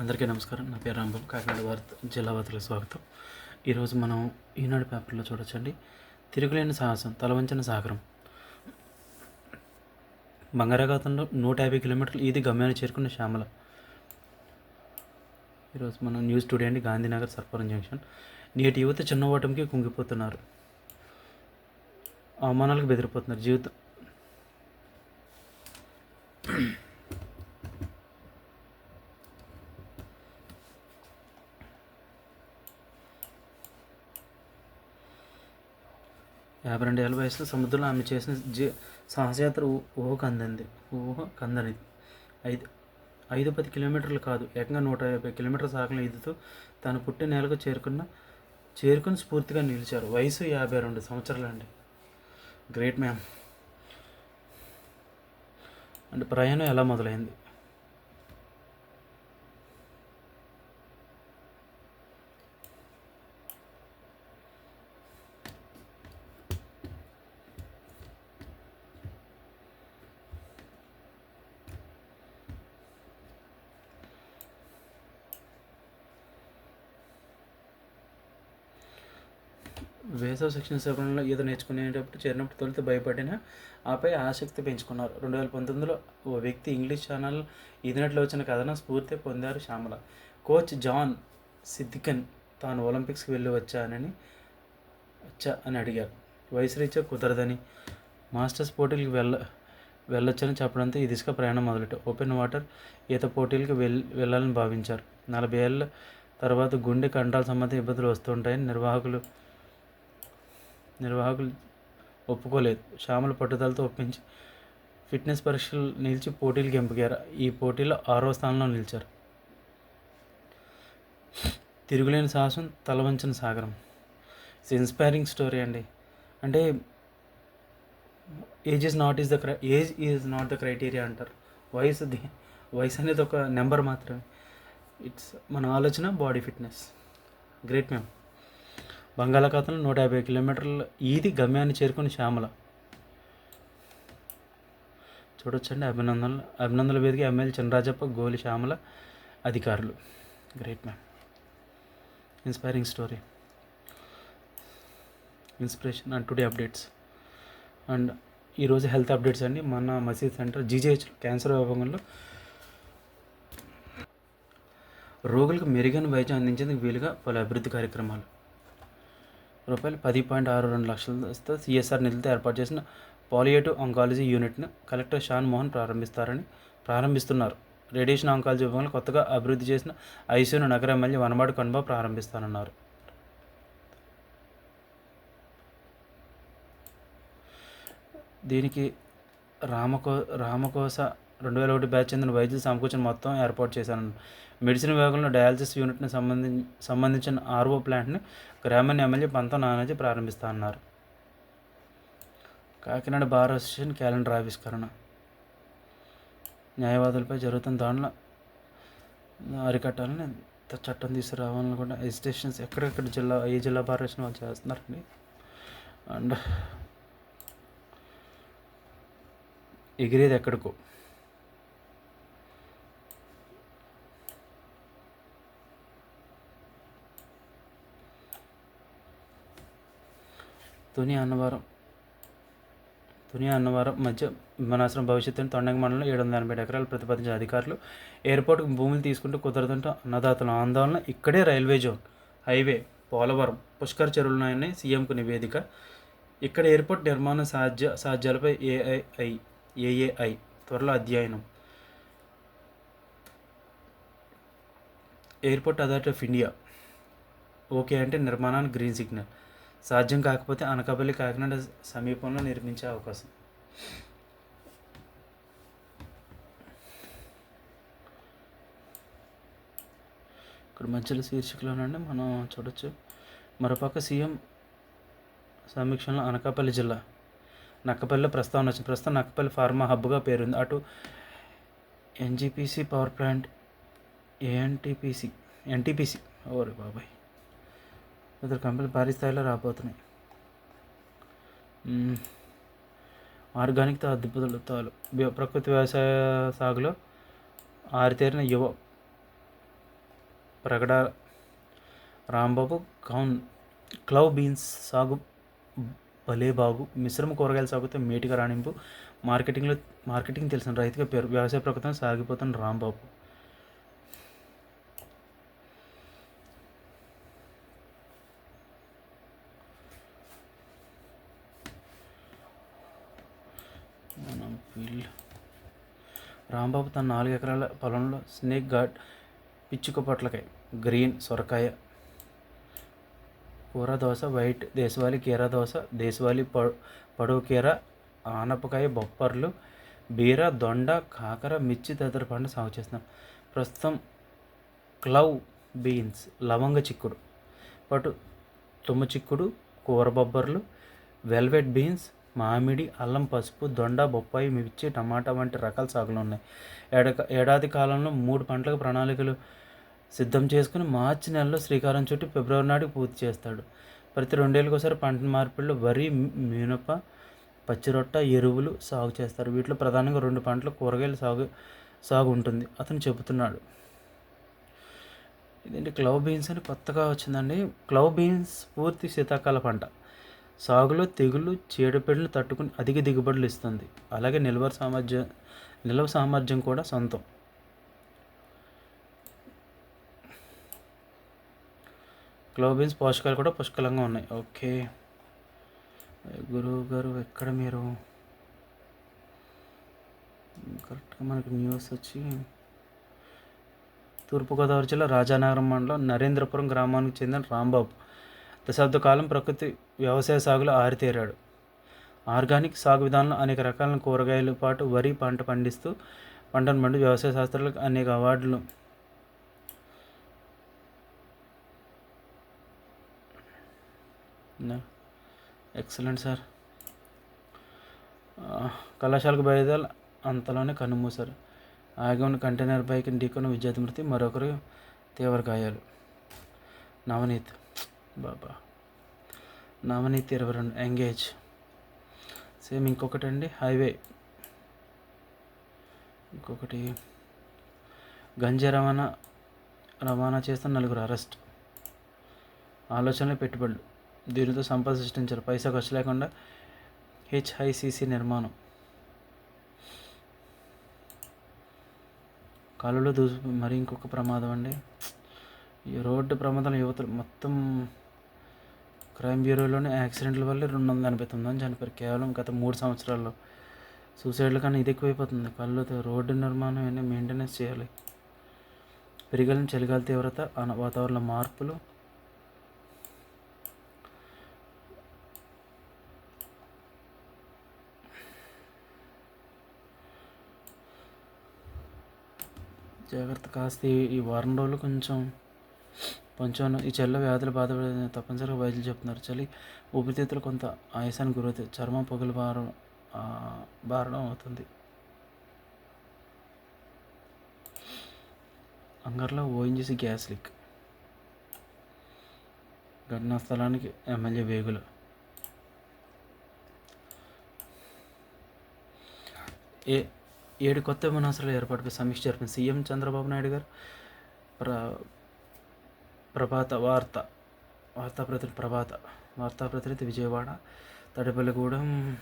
అందరికీ నమస్కారం. నా పేరు రాంబాబు. కాకినాడ వార్త జిల్లా వార్తలకు స్వాగతం. ఈరోజు మనం ఈనాడు పేపర్లో చూడొచ్చండి. తిరుగులేని సాహసం తలవంచిన సాగరం. బంగారాఘాతంలో నూట యాభై కిలోమీటర్లు ఇది గమ్యాన్ని చేరుకున్న శ్యామల. ఈరోజు మనం న్యూస్ టుడే అండి గాంధీనగర్ సర్పవరం జంక్షన్. నేటి యువత చిన్న ఓటమికి కుంగిపోతున్నారు. అవమానాలకు బెదిరిపోతున్నారు. జీవితం యాభై రెండు ఏళ్ళ వయసులో సముద్రంలో ఆమె చేసిన జీ సాహసయాత్ర ఊహ కందంది ఊహ కందనిది ఐదు ఐదు పది కిలోమీటర్లు కాదు. ఏకంగా నూట యాభై కిలోమీటర్ల సాగల ఈదుతో తాను పుట్టిన నేలకు చేరుకున్న చేరుకుని స్ఫూర్తిగా నిలిచారు. వయసు యాభై రెండు సంవత్సరాలు అండి గ్రేట్ మ్యామ్. అంటే ప్రయాణం ఎలా మొదలైంది? వేసవ శిక్షణ శిబిరంలో ఈత నేర్చుకునేటప్పుడు చేరినప్పుడు తొలుత భయపడిన ఆపై ఆసక్తి పెంచుకున్నారు. రెండు వేల పంతొమ్మిదిలో ఓ వ్యక్తి ఇంగ్లీష్ ఛానల్ ఈదినట్లు వచ్చిన కథనం స్ఫూర్తి పొందారు శ్యామల. కోచ్ జాన్ సిద్దికన్ తాను ఒలింపిక్స్కి వెళ్ళి వచ్చానని వచ్చా అని అడిగారు. వయసు రీత్యా కుదరదని. మాస్టర్స్ పోటీలకు వెళ్ళ వెళ్ళొచ్చని చెప్పడంతో ఈ దిశగా ప్రయాణం మొదలెట్టారు. ఓపెన్ వాటర్ ఈత పోటీలకు వెళ్ వెళ్ళాలని భావించారు. నలభై ఏళ్ళ తర్వాత గుండె కండరాల సంబంధిత ఇబ్బందులు వస్తుంటాయని నిర్వాహకులు నిర్వాహకులు ఒప్పుకోలేదు. శ్యామల పట్టుదలతో ఒప్పించి ఫిట్నెస్ పరీక్షలు నిలిచి పోటీలకు ఎంపికారు ఈ పోటీలో ఆరో స్థానంలో నిలిచారు. తిరుగులేని సాహసం తలవంచిన సాగరం. ఇట్స్ ఇన్స్పైరింగ్ స్టోరీ అండి. అంటే age is not is the cry age is not the criteria అంటారు. వయసు ది వయసు అనేది ఒక నెంబర్ మాత్రమే. ఇట్స్ మన ఆలోచన బాడీ ఫిట్నెస్ గ్రేట్ మ్యామ్ బంగాళాఖాతంలో నూట యాభై కిలోమీటర్ల ఈది గమ్యాన్ని చేరుకుని శ్యామల. చూడొచ్చండి. అభినందనలు. అభినందనల వేదిక ఎమ్మెల్యే చినరాజప్ప గోలి శ్యామల అధికారులు. Great ma'am inspiring story inspiration and today updates and ఈరోజు హెల్త్ అప్డేట్స్ అండి. మన మసీద్ సెంటర్ జీజేహెచ్ క్యాన్సర్ విభాగంలో రోగులకు మెరుగైన వైద్యం అందించేందుకు వీలుగా పలు అభివృద్ధి కార్యక్రమాలు. రూపాయలు పది పాయింట్ ఆరు రెండు లక్షలతో సిఎస్ఆర్ నిధులతో ఏర్పాటు చేసిన పాలియేటివ్ ఆంకాలజీ యూనిట్ను కలెక్టర్ షాన్ మోహన్ ప్రారంభిస్తారని ప్రారంభిస్తున్నారు. రేడియేషన్ ఆంకాలజీ విభాగంలో కొత్తగా అభివృద్ధి చేసిన ఐసీయూను నగర ఎమ్మెల్యే వనమాడు కనుబా ప్రారంభిస్తానన్నారు. దీనికి రామకో రామకోస రెండు వేల ఒకటి బ్యాచ్ చెందిన వైద్యులు సమకూర్చిన మొత్తం ఏర్పాటు చేశాను మెడిసిన్ విభాగంలో డయాలసిస్ యూనిట్ని సంబంధించి సంబంధించిన ఆర్ఓ ప్లాంట్ని గ్రామీణ ఎమ్మెల్యే పంతం నానాజీ ప్రారంభిస్తా అన్నారు కాకినాడ బార్ అసోసియేషన్ క్యాలెండర్ ఆవిష్కరణ. న్యాయవాదులపై జరుగుతున్న దానిలో అరికట్టాలని చట్టం తీసుకురావాలని కూడా ఎజిటేషన్స్ ఎక్కడెక్కడ జిల్లా ఏ జిల్లా బార్ అసోసియేషన్ వాళ్ళు చేస్తున్నారండి? అండ్ ఎగిరేది ఎక్కడికో. తుని అన్నవరం. తుని అన్నవరం మధ్య విమానాశ్రయం భవిష్యత్తుని తొండంగి మండలంలో ఏడు వందల ఎనభై ఎకరాలు ప్రతిపాదించిన అధికారులు ఎయిర్పోర్ట్కు భూములు తీసుకుంటూ కుదరదంటూ అన్నదాతల ఆందోళన ఇక్కడే railway zone highway Polavaram Pushkar చెరువులు సీఎంకు నివేదిక. ఇక్కడ ఎయిర్పోర్ట్ నిర్మాణ సాధ్య సాధ్యాలపై ఏఐఐ ఏఏఐ త్వరలో అధ్యయనం. Airport authority of India. Okay అంటే నిర్మాణానికి గ్రీన్ సిగ్నల్. సాధ్యం కాకపోతే అనకాపల్లి కాకినాడ సమీపంలో నిర్మించే అవకాశం. ఇక్కడ మధ్యలో శీర్షికలోనండి మనం చూడొచ్చు. మరోపక్క సీఎం సమీక్షలో అనకాపల్లి జిల్లా. నక్కపల్లిలో ప్రస్తావన వచ్చింది. ప్రస్తుతం నక్కపల్లి ఫార్మా హబ్గా పేరుంది. అటు NGPC power plant ANTPC NTPC. ఓరే బాబాయ్. ఇద్దరు కంపెనీలు భారీ స్థాయిలో రాబోతున్నాయి. ఆర్గానిక్ ఆర్గానిక్తో అద్భుతాలు ప్రకృతి వ్యవసాయ సాగులో ఆరితేరిన యువ ప్రగడ రాంబాబు కౌన్ క్లవ్ బీన్స్ సాగు భలే బాగు. మిశ్రమ కూరగాయల సాగుతో మేటిగా రాణింపు. మార్కెటింగ్లో మార్కెటింగ్ తెలిసిన రైతుగా పేరు. వ్యవసాయ ప్రకృతం సాగిపోతున్న రాంబాబు మనం వీళ్ళు రాంబాబు తన నాలుగు ఎకరాల పొలంలో స్నేక్ గార్డ్ పిచ్చుక పొట్లకాయ గ్రీన్ సొరకాయ కూర దోశ వైట్ దేశవాళీ కీర దోశ దేశవాళీ పడవ కీర ఆనపకాయ బొప్పర్లు బీర దొండ కాకర మిర్చి తదితర పంట సాగు చేస్తున్నాం. ప్రస్తుతం క్లవ్ బీన్స్ లవంగ చిక్కుడు పాటు తుమ్మ చిక్కుడు కూర బొబ్బర్లు వెల్వెట్ బీన్స్ మామిడి అల్లం పసుపు దొండ బొప్పాయి మిర్చి టమాటా వంటి రకాల సాగులు ఉన్నాయి. ఏడ ఏడాది కాలంలో మూడు పంటలకు ప్రణాళికలు సిద్ధం చేసుకుని మార్చి నెలలో శ్రీకారం చుట్టి ఫిబ్రవరి నాటికి పూర్తి చేస్తాడు. ప్రతి రెండేళ్ళకోసారి పంట మార్పిడిలో వరి మినప పచ్చిరొట్ట ఎరువులు సాగు చేస్తారు. వీటిలో ప్రధానంగా రెండు పంటలు కూరగాయలు సాగు సాగు ఉంటుంది. అతను చెబుతున్నాడు. ఇదేంటి క్లవ్ బీన్స్ అని కొత్తగా వచ్చిందండి. క్లవ్ బీన్స్ పూర్తి శీతాకాల పంట. సాగులో తెగులు చీడపీడలు తట్టుకుని అధిక దిగుబడులు ఇస్తుంది. అలాగే నిల్వ సామర్థ్యం నిల్వ సామర్థ్యం కూడా సొంతం. క్లోబిన్స్ పోషకాలు కూడా పుష్కలంగా ఉన్నాయి. ఓకే. గురువు గారు ఎక్కడ మీరు? కరెక్ట్గా మనకి న్యూస్ వచ్చి తూర్పుగోదావరి జిల్లా రాజానగరం మండలం నరేంద్రపురం గ్రామానికి చెందిన రాంబాబు. దశాబ్ద కాలం ప్రకృతి వ్యవసాయ సాగులో ఆరితేరాడు. ఆర్గానిక్ సాగు విధానంలో అనేక రకాల కూరగాయలు పాటు వరి పంట పండిస్తూ పంటను పండి వ్యవసాయ శాస్త్రాలకు అనేక అవార్డులు ఎక్సలెంట్ సార్. కళాశాలకు బయలుదేరి అంతలోనే కన్నుమూశారు. ఆగి ఉన్న కంటైనర్ బైక్ ఢీకొన్న విద్యార్థి మృతి మరొకరు తీవ్ర గాయాలు. నవనీత్ బాబా. నవనీతి ఇరవై రెండు. ఎంగేజ్ సేమ్ ఇంకొకటి అండి హైవే ఇంకొకటి. గంజా రవాణా రవాణా చేస్తున్న నలుగురు. అరెస్ట్ ఆలోచనలు పెట్టుబడులు. దీనితో సంపద సృష్టించారు. పైసా ఖర్చు లేకుండా హెచ్ఐసిసి నిర్మాణం. కాలువలో దూసు మరి ఇంకొక ప్రమాదం అండి. ఈ రోడ్డు ప్రమాదం యువతలు మొత్తం క్రైమ్ బ్యూరోలోనే యాక్సిడెంట్ల వల్ల రెండు వందల ఎనభై తొమ్మిది మంది చనిపోయారు. కేవలం గత మూడు సంవత్సరాల్లో. సూసైడ్ల కన్నా ఇది ఎక్కువైపోతుంది. కళ్ళు రోడ్డు నిర్మాణం అన్నీ మెయింటెనెన్స్ చేయాలి. పెరిగిన చలిగాలి తీవ్రత అన- వాతావరణ మార్పులు. జాగ్రత్త కాస్త ఈ వారం రోజులు కొంచెం కొంచెం ఈ చల్ల వ్యాధులు బాధపడే తప్పనిసరిగా వైద్యులు చెప్తున్నారు. చలి ఊపిరితిత్తులు కొంత ఆయాసానికి గురవుతాయి. చర్మం పొగలు బారం బారడం అవుతుంది. అంగర్లో ఓఎన్జీసీ గ్యాస్ లీక్. ఘటనా స్థలానికి ఎమ్మెల్యే వేగులు. ఏ ఏడు కొత్త విమానాశ్రయాల ఏర్పాటుపై సమీక్ష జరిపిన సీఎం చంద్రబాబు నాయుడు గారు ప్ర ప్రభాత వార్త. వార్తా ప్రతినిధి ప్రభాత. వార్తా ప్రతినిధి విజయవాడ తడిపల్లిగూడెం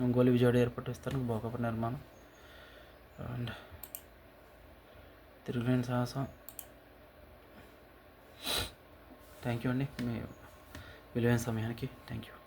ఒంగోలు విజయవాడ ఏర్పాటు విస్తరణకు భోగపుర నిర్మాణం అండ్ తిరుగులేని సాహసం. థ్యాంక్ యూ అండి మీ విలువైన సమయానికి. Thank you